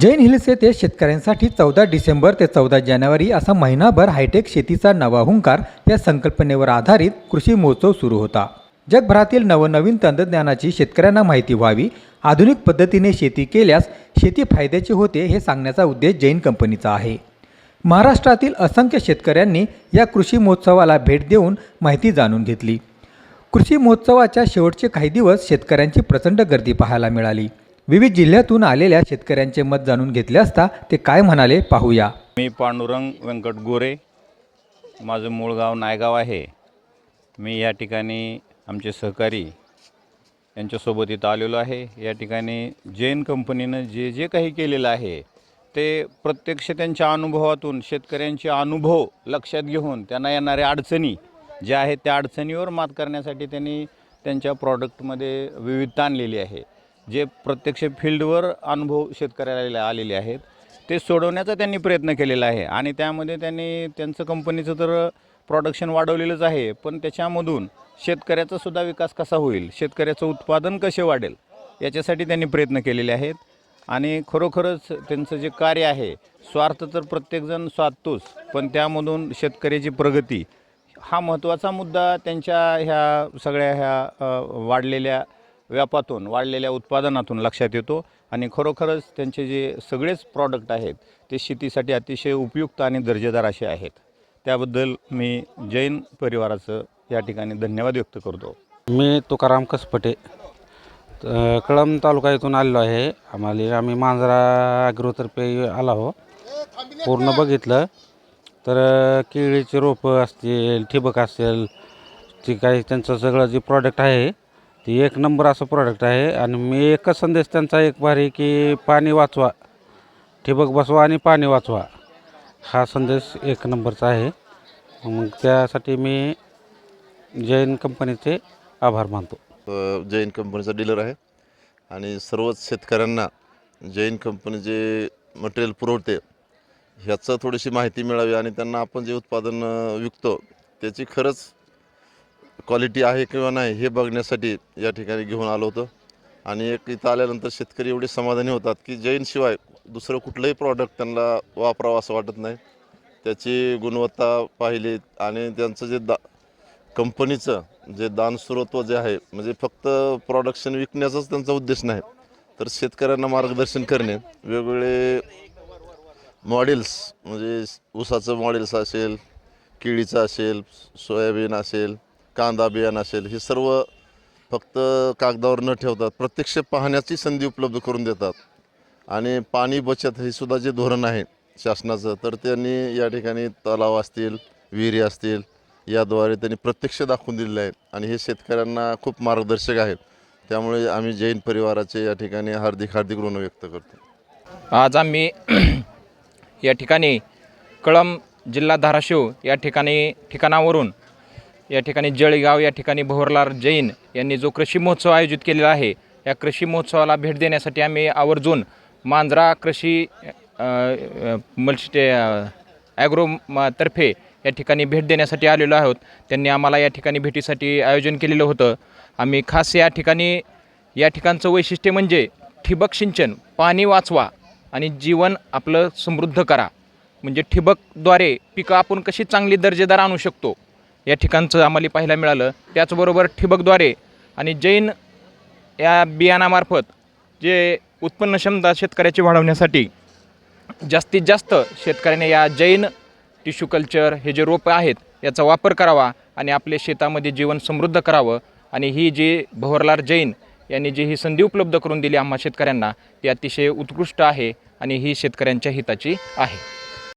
Jain hills येथे शेतकऱ्यांसाठी चौदा डिसेंबर ते चौदा जानेवारी असा महिनाभर हायटेक शेतीचा नवा हुंकार या संकल्पनेवर आधारित कृषी महोत्सव सुरू होता. जगभरातील नवनवीन तंत्रज्ञानाची शेतकऱ्यांना माहिती व्हावी आधुनिक पद्धतीने शेती केल्यास शेती फायद्याची होते हे सांगण्याचा उद्देश जैन कंपनीचा आहे. महाराष्ट्रातील असंख्य शेतकऱ्यांनी या कृषी महोत्सवाला भेट देऊन माहिती जाणून घेतली. कृषी महोत्सवाच्या शेवटचे काही दिवस शेतकऱ्यांची प्रचंड गर्दी पाहायला मिळाली. विविध जिल्ह्यातून आलेल्या शेतकऱ्यांचे मत जाणून घेतले असता ते काय म्हणाले पाहूया. मी पांडुरंग व्यंकट गोरे. माझं मूळ गाव नायगाव आहे. मी या ठिकाणी आमचे सहकारी यांच्यासोबत इथं आलेलो आहे. या ठिकाणी जैन कंपनीनं जे जे काही केलेलं आहे ते प्रत्यक्ष त्यांच्या अनुभवातून शेतकऱ्यांचे अनुभव लक्षात घेऊन त्यांना येणाऱ्या अडचणी ज्या आहेत त्या अडचणीवर मात करण्यासाठी त्यांनी त्यांच्या प्रॉडक्टमध्ये विविधता आणलेली आहे. जे प्रत्यक्ष फील्डवर अनुभव शेतकऱ्याला आलेले आहेत ते सोडवण्याचा त्यांनी प्रयत्न केलेला आहे. आणि त्यामध्ये त्यांनी त्यांचं कंपनीचं तर प्रॉडक्शन वाढवलेलंच आहे पण त्याच्यामधून शेतकऱ्याचा सुद्धा विकास कसा होईल शेतकऱ्याचं उत्पादन कसे वाढेल याच्यासाठी त्यांनी प्रयत्न केलेले आहेत. आणि खरोखरच त्यांचं जे कार्य आहे स्वार्थ तर प्रत्येकजण साधतोच पण त्यामधून शेतकऱ्याची प्रगती हा महत्त्वाचा मुद्दा त्यांच्या ह्या सगळ्या ह्या वाढलेल्या व्यापातून वाढलेल्या उत्पादनातून लक्षात येतो आणि खरोखरच त्यांचे जे सगळेच प्रॉडक्ट आहेत ते शेतीसाठी अतिशय उपयुक्त आणि दर्जेदार असे आहेत. त्याबद्दल मी जैन परिवाराचं या ठिकाणी धन्यवाद व्यक्त करतो. मी तुकाराम कसपटे कळम कळंब तालुका इथून आलेलो आहे. आम्हाला आम्ही मांजरा ॲग्रोतर्फे आलो आहो पूर्ण बघितलं तर केळीचे रोपं असतील ठिबक असेल ती काही त्यांचं सगळं जे प्रॉडक्ट आहे ती एक नंबर असं प्रॉडक्ट आहे. आणि मी एकच संदेश त्यांचा एक भारी की पाणी वाचवा. ठिबक बसवा आणि पाणी वाचवा. हा संदेश एक नंबरचा आहे. मग त्यासाठी मी जैन कंपनीचे आभार मानतो. जैन कंपनीचा डीलर आहे. आणि सर्वच शेतकऱ्यांना जैन कंपनी जे मटेरियल पुरवते ह्याचं थोडीशी माहिती मिळावी आणि त्यांना आपण जे उत्पादन विकतो त्याची खरंच क्वालिटी आहे किंवा नाही हे बघण्यासाठी या ठिकाणी घेऊन आलो होतो. आणि एक इथं आल्यानंतर शेतकरी एवढे समाधानी होतात की जैनशिवाय दुसरं कुठलंही प्रॉडक्ट त्यांना वापरावं असं वाटत नाही. त्याची गुणवत्ता पाहिली आणि त्यांचं जे दा कंपनीचं जे दानस्रोत्व जे आहे म्हणजे फक्त प्रॉडक्शन विकण्याचाच त्यांचा उद्देश नाही तर शेतकऱ्यांना मार्गदर्शन करणे वेगवेगळे मॉडेल्स म्हणजे ऊसाचं मॉडेल्स असेल केळीचं असेल सोयाबीन असेल कांदा बियाणं असेल हे सर्व फक्त कागदावर न ठेवतात. प्रत्यक्ष पाहण्याची संधी उपलब्ध करून देतात. आणि पाणी बचत हे सुद्धा जे धोरण आहे शासनाचं तर त्यांनी या ठिकाणी तलाव असतील विहिरी असतील याद्वारे त्यांनी प्रत्यक्ष दाखवून दिलेले आहे आणि हे शेतकऱ्यांना खूप मार्गदर्शक आहेत. त्यामुळे आम्ही जैन परिवाराचे या ठिकाणी हार्दिक हार्दिक ऋण व्यक्त करतो. आज आम्ही या ठिकाणी कळम जिल्हा धाराशिव या ठिकाणी ठिकाणावरून या ठिकाणी जळगाव या ठिकाणी भोरलाल जैन यांनी जो कृषी महोत्सव आयोजित केलेला आहे या कृषी महोत्सवाला भेट देण्यासाठी आम्ही आवर्जून मांजरा कृषी मल्टी ॲग्रो तर्फे या ठिकाणी भेट देण्यासाठी आलेलो आहोत. त्यांनी आम्हाला या ठिकाणी भेटीसाठी आयोजन केलेलं होतं. आम्ही खास या ठिकाणी या ठिकाणचं वैशिष्ट्य म्हणजे ठिबक सिंचन पाणी वाचवा आणि जीवन आपलं समृद्ध करा. म्हणजे ठिबकद्वारे पिकं आपण कशी चांगली दर्जेदार आणू शकतो? या ठिकाणचं आम्हाला पाहायला मिळालं. त्याचबरोबर ठिबकद्वारे आणि जैन या बियाणामार्फत जे उत्पन्न क्षमता शेतकऱ्याची वाढवण्यासाठी जास्तीत जास्त शेतकऱ्याने या जैन टिश्यू कल्चर हे जे रोपं आहेत याचा वापर करावा आणि आपल्या शेतामध्ये जीवन समृद्ध करावं. आणि ही जी भवरलाल जैन यांनी जी ही संधी उपलब्ध करून दिली आम्हा शेतकऱ्यांना ती अतिशय उत्कृष्ट आहे आणि ही शेतकऱ्यांच्या हिताची आहे.